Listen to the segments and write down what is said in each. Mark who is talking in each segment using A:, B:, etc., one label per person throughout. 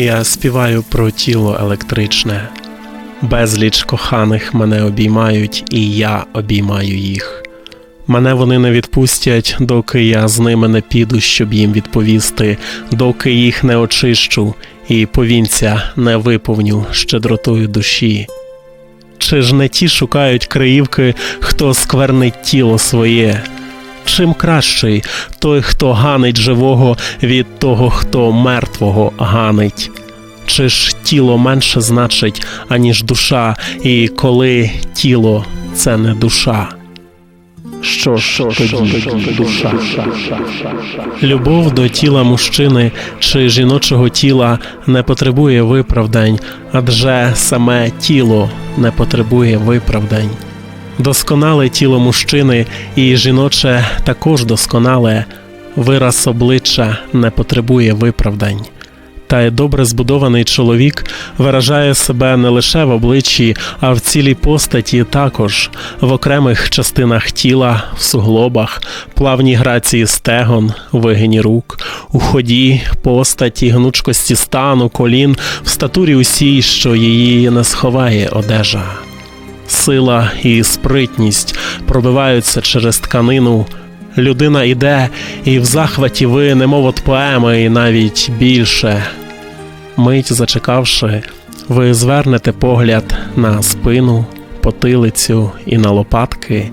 A: Я співаю про тіло електричне. Безліч коханих мене обіймають, і я обіймаю їх. Мене вони не відпустять, доки я з ними не піду, щоб їм відповісти, доки їх не очищу і повінця не виповню щедротою душі. Чи ж не ті шукають криївки, хто сквернить тіло своє? Чим кращий той, хто ганить живого від того, хто мертвого ганить? Чи ж тіло менше значить, аніж душа, і коли тіло це не душа? Що ж тоді душа? Любов до тіла мужчини чи жіночого тіла не потребує виправдань, адже саме тіло не потребує виправдань. Досконале тіло мужчини і жіноче також досконале, вираз обличчя не потребує виправдань. Та й добре збудований чоловік виражає себе не лише в обличчі, а в цілій постаті також, в окремих частинах тіла, в суглобах, плавній грації стегон, вигині рук, у ході, постаті, гнучкості стану, колін, в статурі усій, що її не сховає одежа. Сила і спритність пробиваються через тканину. Людина іде, і в захваті ви, немов от поеми, і навіть більше. Мить зачекавши, ви звернете погляд на спину, потилицю і на лопатки,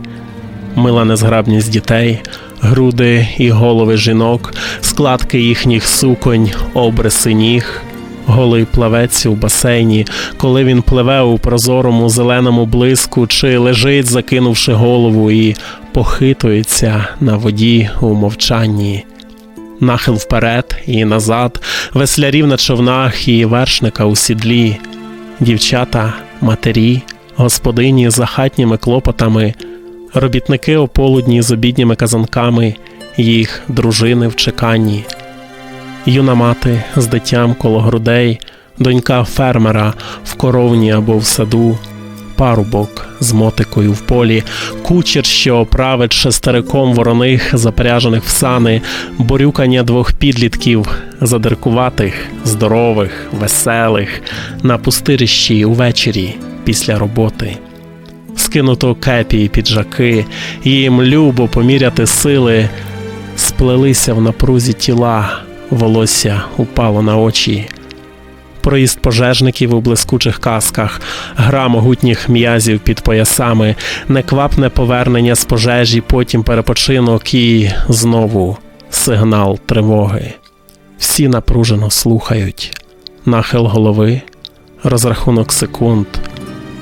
A: мила незграбність дітей, груди і голови жінок, складки їхніх суконь, обриси ніг, голий плавець у басейні, коли він пливе у прозорому зеленому блиску, чи лежить, закинувши голову, і похитується на воді у мовчанні. Нахил вперед і назад, веслярів на човнах і вершника у сідлі, дівчата, матері, господині за хатніми клопотами, робітники ополудні з обідніми казанками, їх дружини в чеканні, юна мати з дитям коло грудей, донька фермера в коровні або в саду, парубок з мотикою в полі, кучер, що править шестериком вороних, запряжених в сани, борюкання двох підлітків, задиркуватих, здорових, веселих, на пустирищі увечері після роботи. Скинуто кепі і піджаки, їм любо поміряти сили, сплелися в напрузі тіла, волосся упало на очі проїзд пожежників у блискучих касках, гра могутніх м'язів під поясами, неквапне повернення з пожежі, потім перепочинок і знову сигнал тривоги. Всі напружено слухають, нахил голови, розрахунок секунд.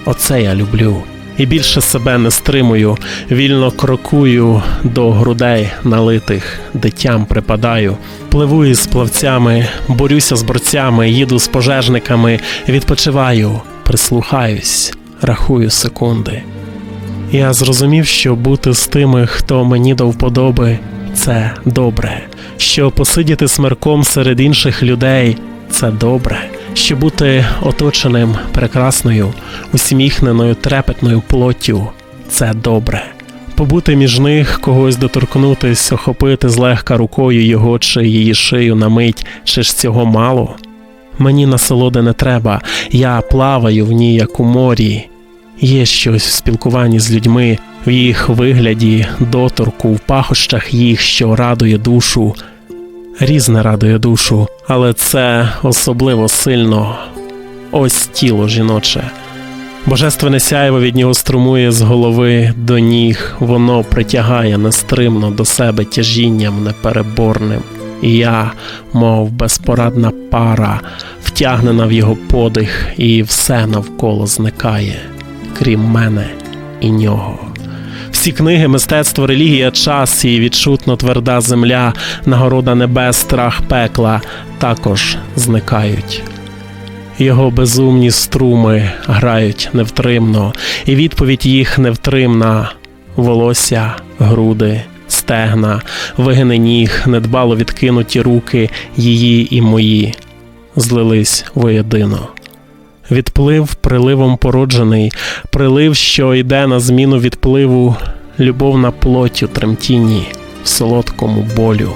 A: Оце я люблю. І більше себе не стримую, вільно крокую до грудей налитих, дитям припадаю, пливу із плавцями, борюся з борцями, їду з пожежниками, відпочиваю, прислухаюсь, рахую секунди. Я зрозумів, що бути з тими, хто мені до вподоби, це добре, що посидіти смерком серед інших людей це добре що бути оточеним прекрасною, усміхненою, трепетною плоттю це добре. Побути між них, когось доторкнутись, охопити злегка рукою його чи її шию на мить, чи ж цього мало? Мені насолоди не треба, я плаваю в ній, як у морі. Є щось в спілкуванні з людьми, в їх вигляді, доторку, в пахощах їх, що радує душу різне радує душу, але це особливо сильно ось тіло жіноче. Божественне сяйво від нього струмує з голови до ніг, воно притягає нестримно до себе тяжінням непереборним, і я, мов безпорадна пара, втягнена в його подих, і все навколо зникає, крім мене і нього. Всі книги, мистецтво, релігія, час і відчутно тверда земля, нагорода небес, страх пекла також зникають. Його безумні струми грають невтримно, і відповідь їх невтримна волосся, груди, стегна, вигини ніг, недбало відкинуті руки її і мої, злились воєдино. Відплив приливом породжений, прилив, що йде на зміну відпливу, любов на плоті тремтінні, в солодкому болю,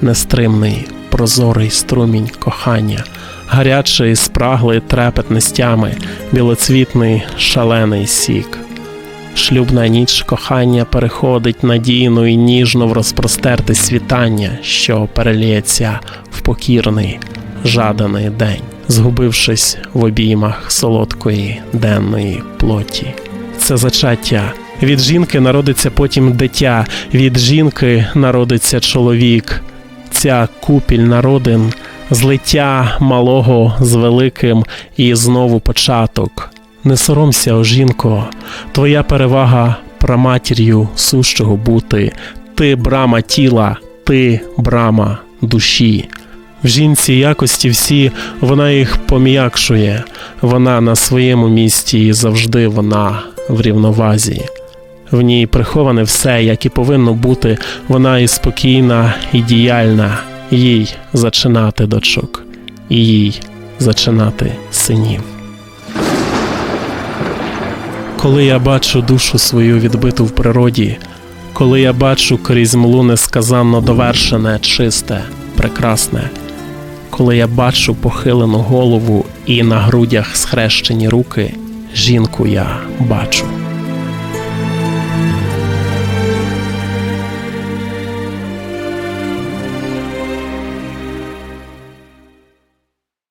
A: нестримний, прозорий струмінь кохання, гарячий, спраглий трепет нестями, білоцвітний шалений сік. Шлюбна ніч кохання переходить надійно і ніжно в розпростерте світання, що переліється в покірний, жаданий день, згубившись в обіймах солодкої денної плоті. Це зачаття. Від жінки народиться потім дитя, від жінки народиться чоловік. Ця купіль народин, злиття малого з великим і знову початок. Не соромся, о жінко, твоя перевага праматір'ю сущого бути, ти брама тіла, ти брама душі. В жінці якості всі вона їх пом'якшує, вона на своєму місці і завжди вона в рівновазі. В ній приховане все, як і повинно бути, вона і спокійна, і діяльна, їй зачинати дочок, і їй зачинати синів. Коли я бачу душу свою відбиту в природі, коли я бачу крізь млу несказанно довершене, чисте, прекрасне, коли я бачу похилену голову і на грудях схрещені руки, жінку я бачу.